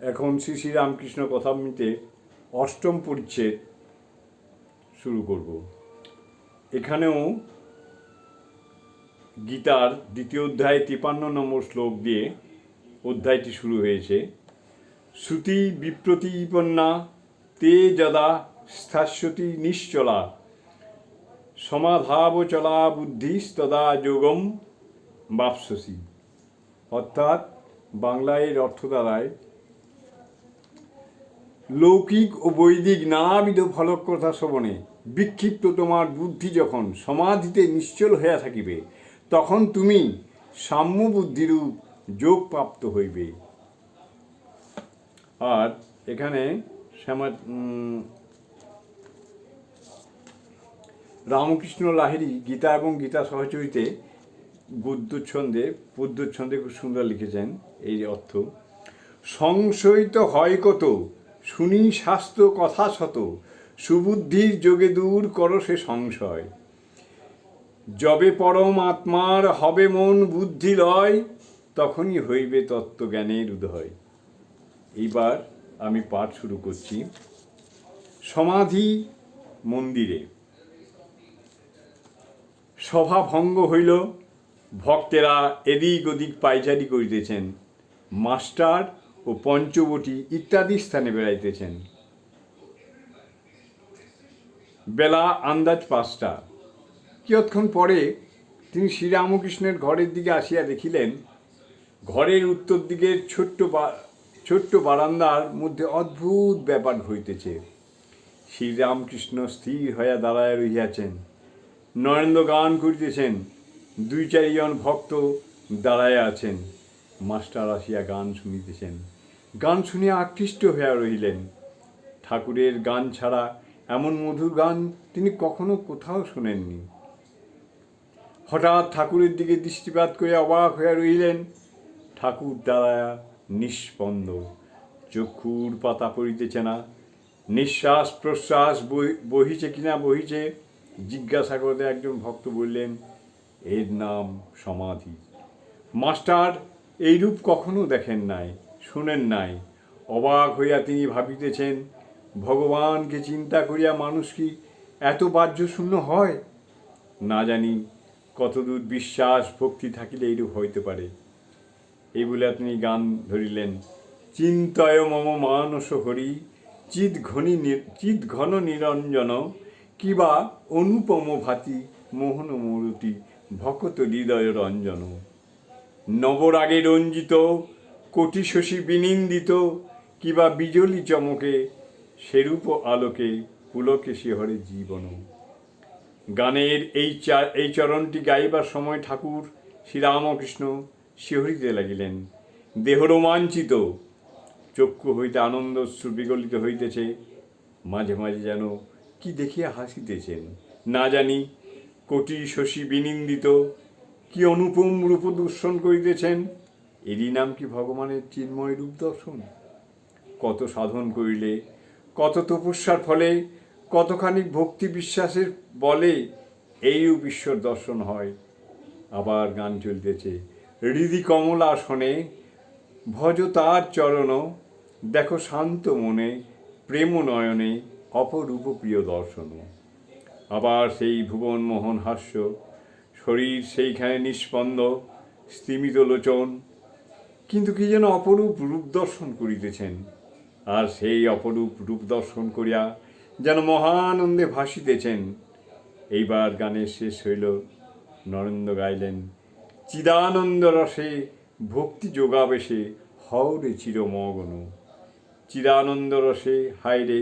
এখন শ্রী শ্রী রামকৃষ্ণ কথামৃতে অষ্টম পরিচ্ছেদ শুরু করব। এখানেও গীতার দ্বিতীয় অধ্যায় তিপান্ন নম্বর শ্লোক দিয়ে অধ্যায়টি শুরু হয়েছে। শ্রুতি বিপ্রতিপন্না তে যদা স্থাস্যতি নিশ্চলা সমাধাবচলা বুদ্ধিস্তদা যোগম বাপসসি। অর্থাৎ বাংলায় অর্থ দাঁড়ায় লৌকিক ও বৈদিক নানাবিধ ফলকথা শ্রবণে বিক্ষিপ্ত তোমার বুদ্ধি যখন সমাধিতে নিশ্চল হইয়া থাকিবে, তখন তুমি সাম্য বুদ্ধিরূপ যোগ প্রাপ্ত হইবে। আর এখানে রামকৃষ্ণ লাহিড়ী গীতা এবং গীতা সহচরিতে গদ্যচ্ছন্দে পদ্যচ্ছন্দে খুব সুন্দর লিখেছেন, এই অর্থ, সংশয়িত হয় কত শুনি শাস্ত্র কথা শত, সুবুদ্ধির যোগে দূর করো সে সংশয়। যবে পরম আত্মার হবে মন বুদ্ধি লয়, তখনই হইবে তত্ত্বজ্ঞানের উদয়। এইবার আমি পাঠ শুরু করছি। সমাধি মন্দিরে। সভা ভঙ্গ হইল। ভক্তেরা এদিক ওদিক পাইচারি করিতেছেন। মাস্টার ও পঞ্চবটি ইত্যাদি স্থানে বেড়াইতেছেন। বেলা আন্দাজ পাঁচটা। কিয়ৎক্ষণ পরে তিনি শ্রীরামকৃষ্ণের ঘরের দিকে আসিয়া দেখিলেন, ঘরের উত্তর দিকের ছোট্ট ছোট্ট বারান্দার মধ্যে অদ্ভুত ব্যাপার হইতেছে শ্রীরামকৃষ্ণ স্থির হইয়া দাঁড়ায় রহিয়াছেন। নরেন্দ্র গান করিতেছেন। দুই চারিজন ভক্ত দাঁড়ায় আছেন। মাস্টার আসিয়া গান শুনিতেছেন। গান শুনিয়া আকৃষ্ট হইয়া রহিলেন। ঠাকুরের গান ছাড়া এমন মধুর গান তিনি কখনো কোথাও শোনেননি। হঠাৎ ঠাকুরের দিকে দৃষ্টিপাত করিয়া অবাক হইয়া রহিলেন। ঠাকুর দাঁড়ায়া নিষ্পন্দ, চক্ষুর পাতা পড়িতেছে না। নিঃশ্বাস প্রশ্বাস বহি- বহিছে কিনা বহিছে জিজ্ঞাসা করতে একজন ভক্ত বললেন, এর নাম সমাধি। মাস্টার, এইরূপ কখনো দেখেন নাই। শুনেন নাই। অবাক হইয়া তিনি ভাবিতেছেন, ভগবানকে চিন্তা করিয়া মানুষ কি এত বাহ্য শূন্য হয়? না জানি, কতদূর বিশ্বাস, ভক্তি থাকিলে এইরূপ হইতে পারে। এই বলে তিনি গান ধরিলেন, চিন্তয় মম মানস হরি, চিৎ ঘনি চিৎ ঘন নিরঞ্জন, কিবা অনুপম ভাতি মোহন মূরতি, ভকত হৃদয় রঞ্জন। নবরাগে রঞ্জিত কোটি শশী বিনিন্দিত, কিবা বিজলি চমকে, সেরূপ আলোকে পুলকে শিহরে জীবন। গানের এই এই চরণটি গাইবার সময় ঠাকুর শ্রীরামকৃষ্ণ শিহরিতে লাগিলেন। দেহ রোমাঞ্চিত, চক্ষু হইতে আনন্দ বিগলিত হইতেছে, মাঝে মাঝে যেন কি দেখিয়া হাসিতেছেন। না জানি, কোটি শশী বিনিন্দিত, কি অনুপম রূপ দর্শন করিতেছেন? এরই নাম কি ভগবানের চিন্ময় রূপ দর্শন? কত সাধন করিলে, কত তপস্যার ফলে কতখানি ভক্তি বিশ্বাসের বলে এইরূপ ঈশ্বর দর্শন হয়। আবার গান চলতেছে, হৃদি কমলা শোনে ভজ তার চরণ, দেখো শান্ত মনে, প্রেম নয়নে, অপরূপ প্রিয় দর্শন। আবার সেই ভুবন মোহন হাস্য, শরীর সেইখানে নিষ্পন্দ, স্তিমিত লোচন কিন্তু কি যেন অপরূপ রূপ দর্শন করিতেছেন। আর সেই অপরূপ রূপ দর্শন করিয়া যেন মহানন্দে ভাসিতেছেন। এইবার গানের শেষ হইল, নরেন্দ্র গাইলেন, চিদানন্দ রসে ভক্তি যোগাবেশে হওরে চিরমগন। চিদানন্দ রসে, হায়রে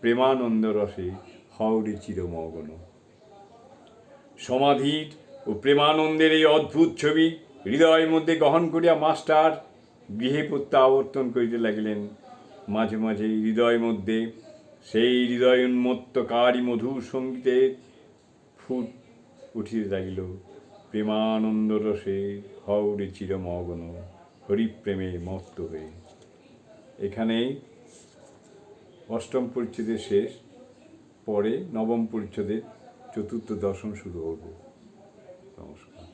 প্রেমানন্দ রসে হওরে চিরমগন। সমাধির ও প্রেমানন্দের এই অদ্ভুত ছবি হৃদয়ের মধ্যে গ্রহণ করিয়া মাস্টার গৃহে প্রত্যাবর্তন করিতে লাগিলেন। মাঝে মাঝে হৃদয়ের মধ্যে সেই হৃদয় উন্মত্তকারী মধুর সঙ্গীতের ফুট উঠিতে লাগিল। প্রেমানন্দ রসে হৌরে চিরমগ্ন হরিপ্রেমে মত্ত হয়ে। এখানেই অষ্টম পরিচ্ছেদের শেষ, পরে নবম পরিচ্ছেদের চতুর্থ দশম শুরু করব নমস্কার।